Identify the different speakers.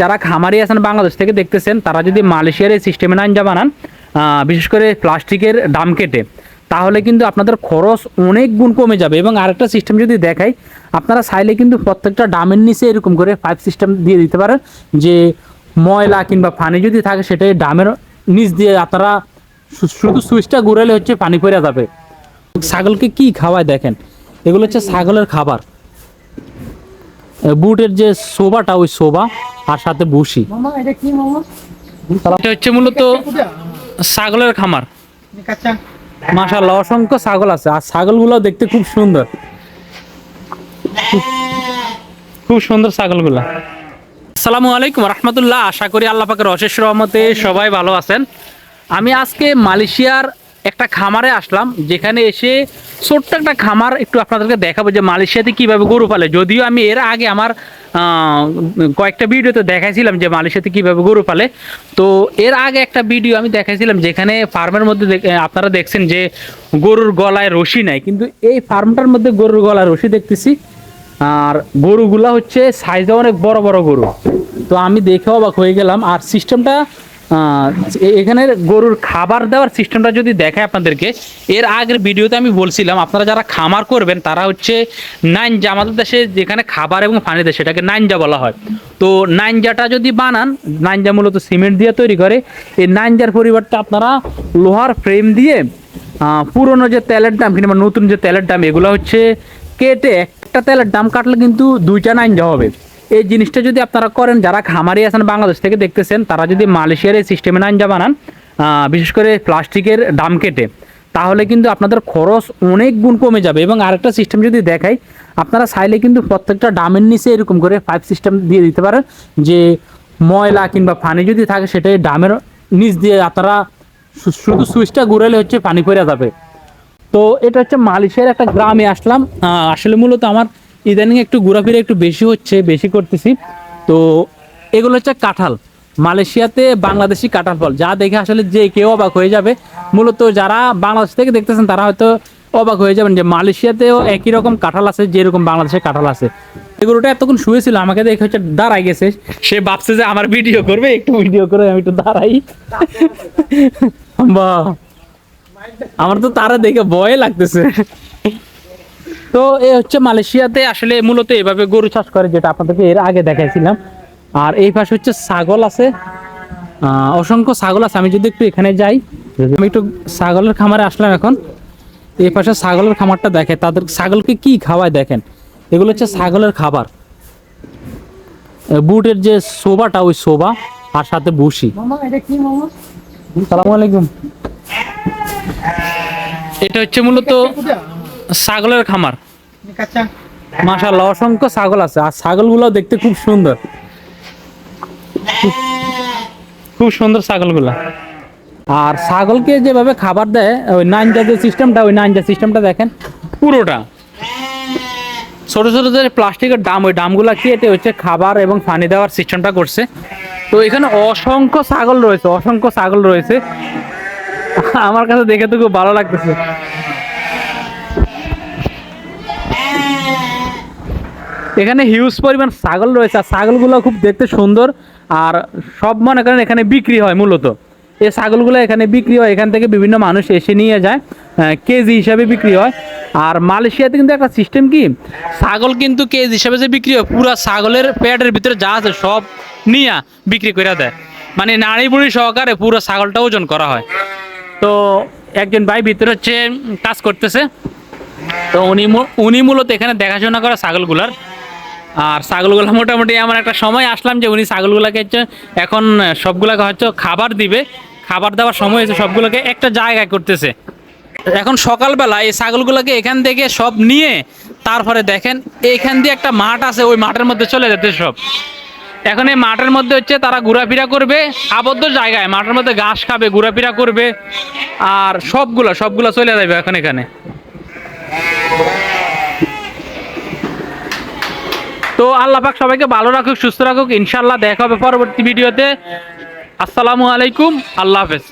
Speaker 1: যারা খামারি আছেন বাংলাদেশ থেকে দেখতেছেন, তারা যদি মালয়েশিয়ার এই সিস্টেমে নাইনজা বানান বিশেষ করে প্লাস্টিকের দাম কেটে, তাহলে কিন্তু আপনাদের খরচ অনেক গুণ কমে যাবে। এবং আরেকটা সিস্টেম যদি দেখাই, আপনারা চাইলে কিন্তু প্রত্যেকটা ডামের নিচে এরকম করে পাইপ সিস্টেম দিয়ে দিতে পারেন, যে ময়লা কিংবা পানি যদি থাকে, সেটাই ডামের নিচ দিয়ে আপনারা শুধু সুইচটা ঘুরালে হচ্ছে পানি পড়ে যাবে। ছাগলকে কি খাওয়ায় দেখেন? এগুলো হচ্ছে ছাগলের খাবার। বুটের যে শোভাটা ওই সোবা আর সাথে বুসি।
Speaker 2: এটা
Speaker 1: হচ্ছে মূলত ছাগলের খামার। মাশাল্লাহ অসংখ্য ছাগল আছে। আর ছাগলগুলো দেখতে খুব সুন্দর। খুব- খুব সুন্দর ছাগলগুলো। আসসালামু আলাইকুম রহমতুল্লাহ। আশা করি আল্লাহ পাকের অশেষ রহমতে সবাই ভালো আছেন। আমি আজকে মালয়েশিয়ার একটা খামারে আসলাম, যেখানে এসে ছোট্ট একটা খামার একটু আপনাদেরকে দেখাবো যে মালয়েশিয়াতে কীভাবে গরু পালে। যদিও আমি এর আগে আমার কয়েকটা ভিডিওতে দেখাইছিলাম যে মালয়েশিয়াতে কীভাবে গরু পালে। তো এর আগে একটা ভিডিও আমি দেখাইছিলাম, যেখানে ফার্মের মধ্যে আপনারা দেখছেন যে গরুর গলায় রশি নাই। কিন্তু এই ফার্মটার মধ্যে গরুর গলায় রশি দেখতেছি, আর গরুগুলা হচ্ছে সাইজে অনেক বড় বড় গরু। তো আমি দেখে অবাক হয়ে গেলাম, আর সিস্টেমটা এখানে গরুর খাবার দেওয়ার সিস্টেমটা যদি দেখায় আপনাদেরকে, এর আগের ভিডিওতে আমি বলছিলাম, আপনারা যারা খামার করবেন, তারা হচ্ছে নাইনজা, আমাদের দেশে যেখানে খাবার এবং পানি দেয়, সেটাকে নাইনজা বলা হয়। তো নাইনজাটা যদি বানান, নাইনজা মূলত সিমেন্ট দিয়ে তৈরি করে, এই নাইনজার পরিবর্তে আপনারা লোহার ফ্রেম দিয়ে পুরনো যে তেলের দাম, কিংবা নতুন যে তেলের দাম, এগুলো হচ্ছে কেটে একটা তেলের দাম কাটলে কিন্তু দুইটা নাইনজা হবে। এই জিনিসটা যদি আপনারা করেন, যারা খামারি আছেন বাংলাদেশ থেকে দেখতেছেন, তারা যদি মালয়েশিয়ার এই সিস্টেমে নাইনজা বানান বিশেষ করে প্লাস্টিকের দাম কেটে, তাহলে কিন্তু আপনাদের খরচ অনেক গুণ কমে যাবে। এবং আরেকটা সিস্টেম যদি দেখাই, আপনারা চাইলে কিন্তু প্রত্যেকটা ডামের নিচে এরকম করে পাইপ সিস্টেম দিয়ে দিতে পারেন, যে ময়লা কিংবা পানি যদি থাকে সেটাই ডামের নিচ দিয়ে আপনারা শুধু সুইচটা ঘুরালে হচ্ছে পানি পড়ে যাবে। তো এটা হচ্ছে মালয়েশিয়ার একটা গ্রামে আসলাম। আসলে মূলত আমার ইদানিং একটু ঘোরাফেরা একটু বেশি হচ্ছে, বেশি করতেছি। তো এগুলো হচ্ছে কাঁঠাল। মালয়েশিয়াতে বাংলাদেশি কাঁঠাল ফল। যা দেখে আসলে যে কেউ অবাক হয়ে যাবে। মূলত যারা বাংলাদেশ থেকে দেখতেছেন, তারা হয়তো অবাক হয়ে যাবেন যে মালয়েশিয়াতেও একই রকম কাঁঠাল আছে, যেরকম বাংলাদেশে কাঁঠাল আছে। এগুলোটা এতক্ষণ শুয়েছিল আমাকে দেখে হচ্ছে দাঁড়াই গেছে। সে ভাবছে যে আমার ভিডিও করবে, একটু ভিডিও করে আমি একটু দাঁড়াই। বাহ! আমার তো তারা দেখে ভয় লাগতেছে। তো এ হচ্ছে মালয়েশিয়াতে আসলে মূলত এভাবে গরু চাষ করে যেটা আপনাদেরকে এর আগে দেখাইছিলাম। আর এই পাশে হচ্ছে ছাগল আছে। অসংখ্য ছাগল আছে। আমি যদি একটু এখানে যাই আমি একটু ছাগলের খামারে আসলাম এখন। এই পাশে ছাগলের খামারটা দেখে তাদের ছাগলকে কি খাওয়ায় দেখেন? এগুলো হচ্ছে ছাগলের খাবার। বুটের যে সোবাটা ওই সোবা আর সাথে বুসি আলাইকুম। এটা হচ্ছে মূলত ছাগলের খামার।
Speaker 2: কাঁচা
Speaker 1: মাশাল্লাহ অসংখ্য ছাগল আছে। আর ছাগলগুলো দেখতে খুব সুন্দর। খুব- সুন্দর ছাগলগুলো। আর ছাগলকে যেভাবে খাবার দেয় ওই নাইনজা যে সিস্টেমটা ওই নাইনজা সিস্টেমটা দেখেন। পুরোটা। ছোট ছোট যে প্লাস্টিকের ডাম ওই ডামগুলো কেটে হচ্ছে খাবার এবং পানি দেওয়ার সিস্টেমটা করছে। তো এখানে অসংখ্য ছাগল রয়েছে অসংখ্য ছাগল রয়েছে। আমার কাছে দেখে তো খুব ভালো লাগতেছে। এখানে হিউজ পরিমাণ ছাগল রয়েছে, আর ছাগলগুলো খুব দেখতে সুন্দর, আর সব মনে করেন এখানে বিক্রি হয় মূলত। এই ছাগলগুলো এখানে বিক্রি হয়, এখান থেকে বিভিন্ন মানুষ এসে নিয়ে যায় কেজি হিসাবে বিক্রি হয়। আর মালয়েশিয়াতে কিন্তু একটা সিস্টেম কি? ছাগল কিন্তু কেজি হিসাবে যে বিক্রি হয়, পুরো ছাগলের পেটের ভিতরে যা আছে সব নিয়ে বিক্রি করে দেয়। মানে নাড়ি বুড়ি সহকারে পুরো ছাগলটা ওজন করা হয়। তো একজন ভাই ভিতরে হচ্ছে কাজ করতেছে। তো উনি উনি মূলত এখানে দেখাশোনা করা ছাগলগুলার। আর ছাগলগুলো মোটামুটি আমার একটা সময় আসলাম যে উনি ছাগলগুলোকে হচ্ছে এখন সবগুলোকে হয়তো খাবার দিবে। খাবার দেওয়ার সময় হয়েছে সবগুলোকে একটা জায়গায় করতেছে। এখন সকালবেলা এই ছাগলগুলোকে এখান থেকে সব নিয়ে তারপরে দেখেন এইখান দিয়ে একটা মাঠ আছে, ওই মাঠের মধ্যে চলে যেতে সব। এখন এই মাঠের মধ্যে হচ্ছে তারা ঘোরাফেরা করবে, আবদ্ধ জায়গায় মাঠের মধ্যে ঘাস খাবে, ঘোরাফেরা করবে, আর সবগুলো সবগুলো চলে যাবে এখন এখানে। তো আল্লাহ পাক সবাইকে ভালো রাখুক, সুস্থ রাখুক। ইনশাল্লাহ দেখা হবে পরবর্তী ভিডিওতে। আসসালামু আলাইকুম, আল্লাহ হাফেজ।